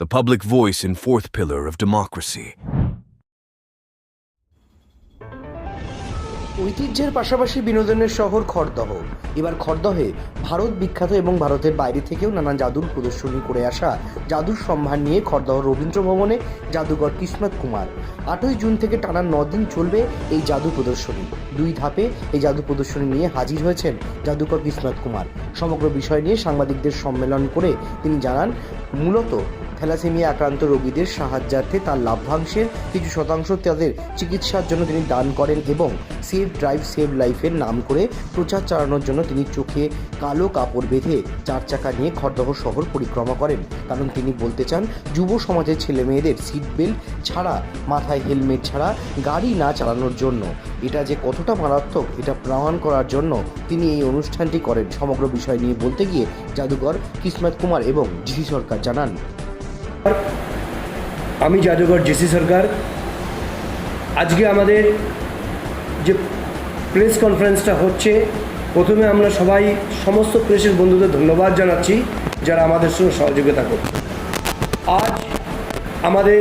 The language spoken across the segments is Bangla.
the public voice and fourth pillar of democracy. ঐতিহ্যের পাশাপাশি বিনোদনের শহর খড়দহ। এবার খড়দহে ভারত বিখ্যাত এবং ভারতের বাইরে থেকেও নানা জাদুর প্রদর্শনী করে আসা জাদুর সম্ভার নিয়ে খড়দহ রবীন্দ্র ভবনে জাদুঘর কিসমত কুমার। আটই জুন থেকে টানা দিন চলবে এই জাদু প্রদর্শনী। দুই ধাপে এই জাদু প্রদর্শনী নিয়ে হাজির হয়েছেন জাদুকর কিসমত কুমার। সমগ্র বিষয় নিয়ে সাংবাদিকদের সম্মেলন করে তিনি জানান, মূলত থ্যালাসেমিয়া আক্রান্ত রোগীদের সাহায্যার্থে তার লাভ্যাংশের কিছু শতাংশ তাদের চিকিৎসার জন্য তিনি দান করেন এবং সেভ ড্রাইভ, সেভ লাইফের নাম করে প্রচার চালানোর জন্য তিনি চোখে কালো কাপড় বেঁধে চার চাকা নিয়ে খড়দহ শহর পরিক্রমা করেন। কারণ তিনি বলতে চান, যুব সমাজের ছেলে মেয়েদের সিট বেল্ট ছাড়া, মাথায় হেলমেট ছাড়া গাড়ি না চালানোর জন্য। এটা যে কতটা মারাত্মক, এটা প্রমাণ করার জন্য তিনি এই অনুষ্ঠানটি করেন। সমগ্র বিষয় নিয়ে বলতে গিয়ে জাদুঘর কিসমত কুমার এবং জিসি সরকার জানান। আমি জাদুঘর জেসি সরকার। আজকে আমাদের যে প্রেস কনফারেন্সটা হচ্ছে, প্রথমে আমরা সবাই সমস্ত প্রেসের বন্ধুদের ধন্যবাদ জানাচ্ছি, যারা আমাদের সঙ্গে সহযোগিতা করছে। আজ আমাদের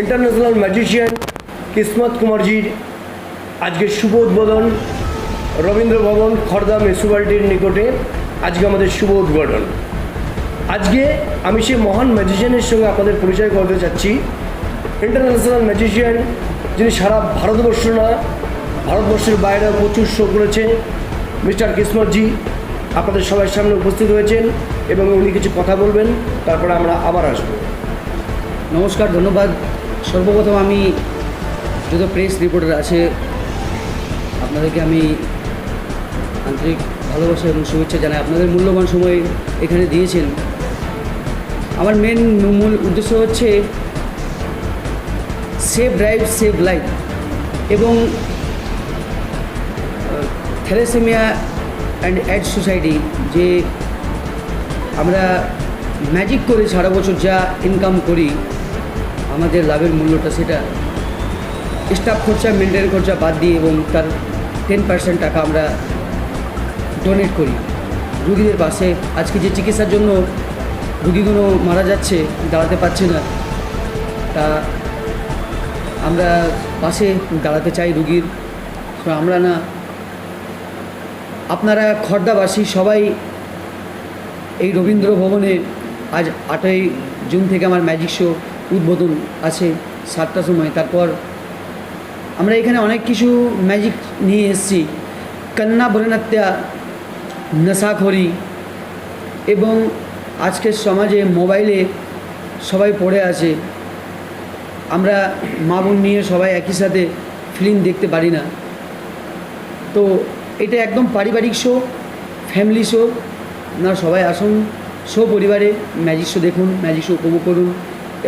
ইন্টারন্যাশনাল ম্যাজিশিয়ান কিসমত কুমারজির আজকে শুভ উদ্বোধন রবীন্দ্র ভবন খড়দা মিউনিসিপ্যালিটির নিকটে। আজকে আমাদের শুভ উদ্বোধন। আজকে আমি সেই মহান ম্যাজিশিয়ানের সঙ্গে আপনাদের পরিচয় করতে চাচ্ছি। ইন্টারন্যাশনাল ম্যাজিশিয়ান যিনি সারা ভারতবর্ষ না, ভারতবর্ষের বাইরে প্রচুর শো করেছে। মিস্টার কিসমতজি আপনাদের সবার সামনে উপস্থিত হয়েছেন এবং উনি কিছু কথা বলবেন, তারপরে আমরা আবার আসব। নমস্কার, ধন্যবাদ। সর্বপ্রথম আমি যত প্রেস রিপোর্টার আছে, আপনাদেরকে আমি আন্তরিক ভালোবাসা এবং শুভেচ্ছা জানাই। আপনাদের মূল্যবান সময় এখানে দিয়েছেন। আমার মেন মূল উদ্দেশ্য হচ্ছে সেভ ড্রাইভ সেভ লাইফ এবং থ্যালাসেমিয়া অ্যান্ড অ্যাড সোসাইটি যে আমরা ম্যাজিক করে সারা বছর যা ইনকাম করি, আমাদের লাভের মূল্যটা সেটা স্টাফ খরচা মেনটেন খরচা বাদ দিয়ে এবং তার টেন পার্সেন্ট টাকা আমরা ডোনেট করি। রুগীদের পাশে আজকে যে চিকিৎসার জন্য রুগীগুলো মারা যাচ্ছে, দাঁড়াতে পারছে না। তা আমরা পাশে দাঁড়াতে চাই রুগীর। আমরা না, আপনারা খর্দাবাসী সবাই এই রবীন্দ্র ভবনে আজ আটই জুন থেকে আমার ম্যাজিক শো উদ্বোধন আছে সাতটার সময়। তারপর আমরা এখানে অনেক কিছু ম্যাজিক নিয়ে এসেছি। কন্যা ভ্রণাত্যা নেশাখড়ি এবং আজকের সমাজে মোবাইলে সবাই পড়ে আছে। আমরা মা বোন নিয়ে সবাই একই সাথে ফিল্ম দেখতে পারি না। তো এটা একদম পারিবারিক শো ফ্যামিলি শো আপনারা সবাই আসুন শো পরিবারে ম্যাজিক শো দেখুন ম্যাজিক শো উপভোগ করুন।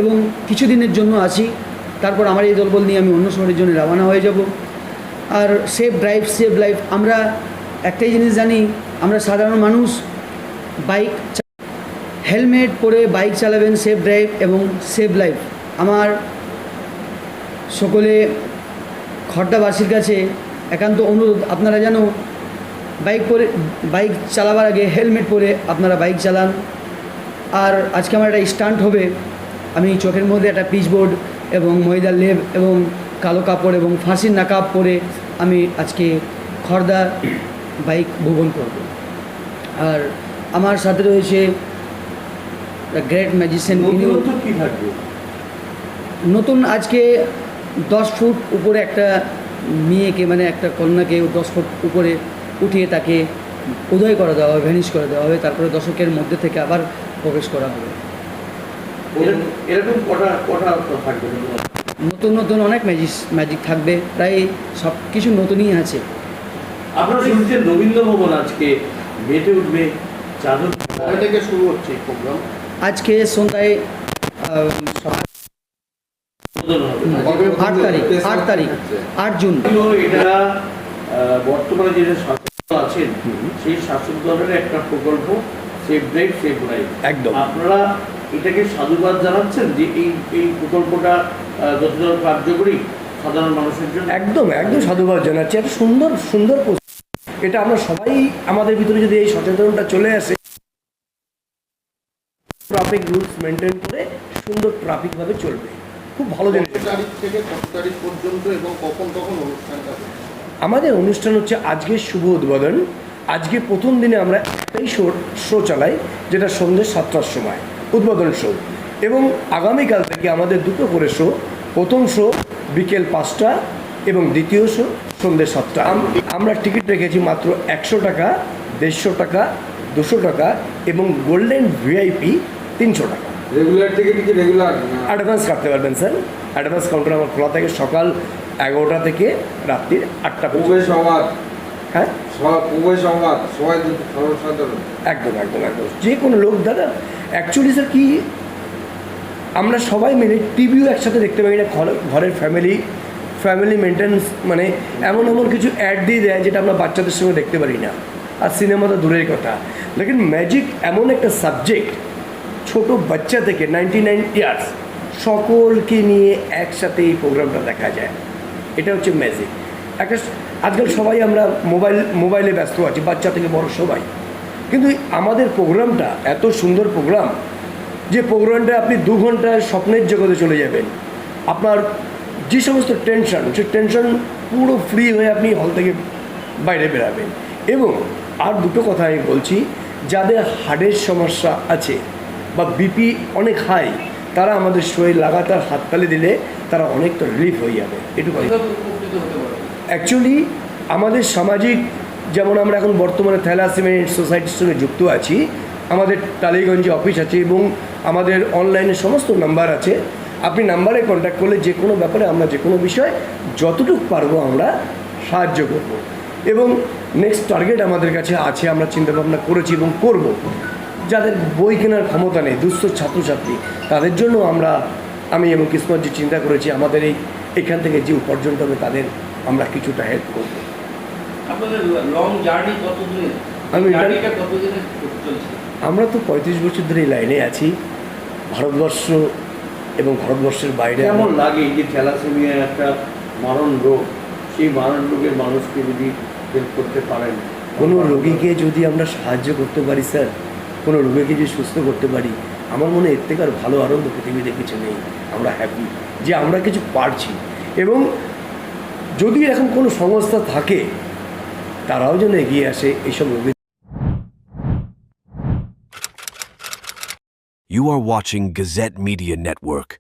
এবং কিছুদিনের জন্য আছি, তারপর আমার এই দলবল নিয়ে আমি অন্য শহরের জন্য রওনা হয়ে যাব। আর সেফ ড্রাইভ সেফ লাইফ আমরা একটাই জিনিস জানি, আমরা সাধারণ মানুষ বাইক হেলমেট পরে বাইক চালাবেন, সেফ ড্রাইভ এবং সেফ লাইফ। আমার সকলে খড়দাবাসীর কাছে একান্ত অনুরোধ, আপনারা যেন বাইক পরে, বাইক চালাবার আগে হেলমেট পরে আপনারা বাইক চালান। আর আজকে আমার একটা স্টান্ট হবে। আমি চোখের মধ্যে একটা পিচবোর্ড এবং ময়দার লেপ এবং কালো কাপড় এবং ফাঁসির নাকাব পরে আমি আজকে খর্দা বাইক ভ্রমণ করব। আর আমার সাথে রয়েছে গ্রেট ম্যাজিশিয়ান কি থাকবে? নতুন আজকে দশ ফুট উপরে একটা মেয়েকে মানে একটা কন্যাকে দশ ফুট উপরে উঠিয়ে তাকে উদয় করে দেওয়া হবে ভ্যানিশ করে দেওয়া হবে তারপরে দশকের মধ্যে থেকে আবার প্রবেশ করা হবে। নতুন নতুন অনেক ম্যাজিক ম্যাজিক থাকবে প্রায় সব কিছু নতুনই আছে। আপনারা শুনছেন রবীন্দ্র ভবন আজকে মেতে উঠবে চাদর থেকে শুরু হচ্ছে এই প্রোগ্রাম আজকে সন্ধ্যায় আট তারিখ আট তারিখ আট জুন কিন্তু এটা বর্তমানে যে শাসক আছেন সেই শাসক দলের একটা প্রকল্প সেভ ড্রাইভ সেভ লাইফ একদম। আপনারা এটাকে সাধুবাদ জানাচ্ছেন যে এই এই প্রকল্পটা যতটা কার্যকরী সাধারণ মানুষের জন্য একদম একদম সাধুবাদ জানাচ্ছি একটা সুন্দর সুন্দর। এটা আমরা সবাই আমাদের ভিতরে যদি এই সচেতনতা চলে আসে ট্রাফিক রুলস মেনটেন করে সুন্দর ট্রাফিকভাবে চলবে। খুব ভালো জিনিস। তারিখ থেকে কত তারিখ পর্যন্ত এবং কখন কখন অনুষ্ঠানটা আমাদের অনুষ্ঠান হচ্ছে আজকে শুভ উদ্বোধন। আজকে প্রথম দিনে আমরা একটাই শো শো চালাই যেটা সন্ধ্যে সাতটার সময় উদ্বোধন শো এবং আগামীকাল থেকে আমাদের দুটো করে শো প্রথম শো বিকেল পাঁচটা এবং দ্বিতীয় শো সন্ধ্যে সাতটা। আমরা টিকিট রেখেছি মাত্র একশো টাকা দেড়শো টাকা দুশো টাকা এবং গোল্ডেন ভিআইপি তিনশো টাকা। রেগুলার টিকিট কি রেগুলার অ্যাডভান্স কাটতে পারবেন স্যার। অ্যাডভান্স কাউন্টার আমার খোলা থাকে সকাল এগারোটা থেকে রাত্রির আটটা পর্যন্ত। প্রবেশ সংবাদ। হ্যাঁ? প্রবেশ সংবাদ। সবাই সর্বসাধারণ। একদম একদম একদম। যে কোনো লোক দাদা অ্যাকচুয়ালি স্যার কি আমরা সবাই মিলে টিভিও একসাথে দেখতে পারি না ঘর- ঘরের ফ্যামিলি ফ্যামিলি মেনটেন্স মানে এমন এমন কিছু অ্যাড দিয়ে দেয় যেটা আমরা বাচ্চাদের সঙ্গে দেখতে পারি না। আর সিনেমা তো দূরের কথা। লেকিন ম্যাজিক এমন একটা সাবজেক্ট ছোট বাচ্চা থেকে নাইনটি নাইন ইয়ার্স সকলকে নিয়ে একসাথে এই প্রোগ্রামটা দেখা যায়। এটা হচ্ছে ম্যাজিক একটা আজকাল সবাই আমরা মোবাইল মোবাইলে ব্যস্ত আছি, বাচ্চা থেকে বড় সবাই। কিন্তু আমাদের প্রোগ্রামটা এত সুন্দর প্রোগ্রাম যে প্রোগ্রামটা আপনি দু ঘন্টায় স্বপ্নের জগতে চলে যাবেন। আপনার যে সমস্ত টেনশন সে টেনশন পুরো ফ্রি হয়ে আপনি হল থেকে বাইরে বেরাবেন। এবং আর দুটো কথা আমি বলছি, যাদের হার্টের সমস্যা আছে বা বিপি অনেক হাই তারা আমাদের শরীর লাগাতার হাততালি দিলে তারা অনেকটা রিলিফ হয়ে যাবে। এটুকু অ্যাকচুয়ালি আমাদের সামাজিক যেমন আমরা এখন বর্তমানে থ্যালাসেমিয়া সোসাইটির সঙ্গে যুক্ত আছি আমাদের টালিগঞ্জে অফিস আছে এবং আমাদের অনলাইনে সমস্ত নাম্বার আছে। আপনি নাম্বারে কন্ট্যাক্ট করলে যে কোনো ব্যাপারে আমরা যে কোনো বিষয় যতটুকু পারব আমরা সাহায্য করব। এবং নেক্সট টার্গেট আমাদের কাছে আছে আমরা চিন্তাভাবনা করেছি এবং করব। যাদের বই কেনার ক্ষমতা নেই দুস্থ ছাত্রছাত্রী তাদের জন্য আমরা আমি এবং কিসমতজি চিন্তা করেছি আমাদের এই এখান থেকে যে উপার্জনটা হবে তাদের আমরা কিছুটা হেল্প করব। আপনাদের লং জার্নি কতদিন আমি আমরা তো পঁয়ত্রিশ বছর ধরে এই লাইনে আছি। ভারতবর্ষ এবং ভারতবর্ষের বাইরে এমন লাগে যে থ্যালাসেমিয়া একটা মারণ রোগ? সেই মারণ রোগের মানুষকে যদি হেল্প করতে পারেন। কোনো রোগীকে যদি আমরা সাহায্য করতে পারি স্যার কোনো রোগীকে যদি সুস্থ করতে পারি, আমার মনে এর থেকে আর ভালো আনন্দ পৃথিবীতে কিছু নেই। আমরা হ্যাপি যে আমরা কিছু পারছি। এবং যদি এখন কোনো সংস্থা থাকে, তারাও যেন এগিয়ে আসে এইসব রোগী You are watching Gazette Media Network.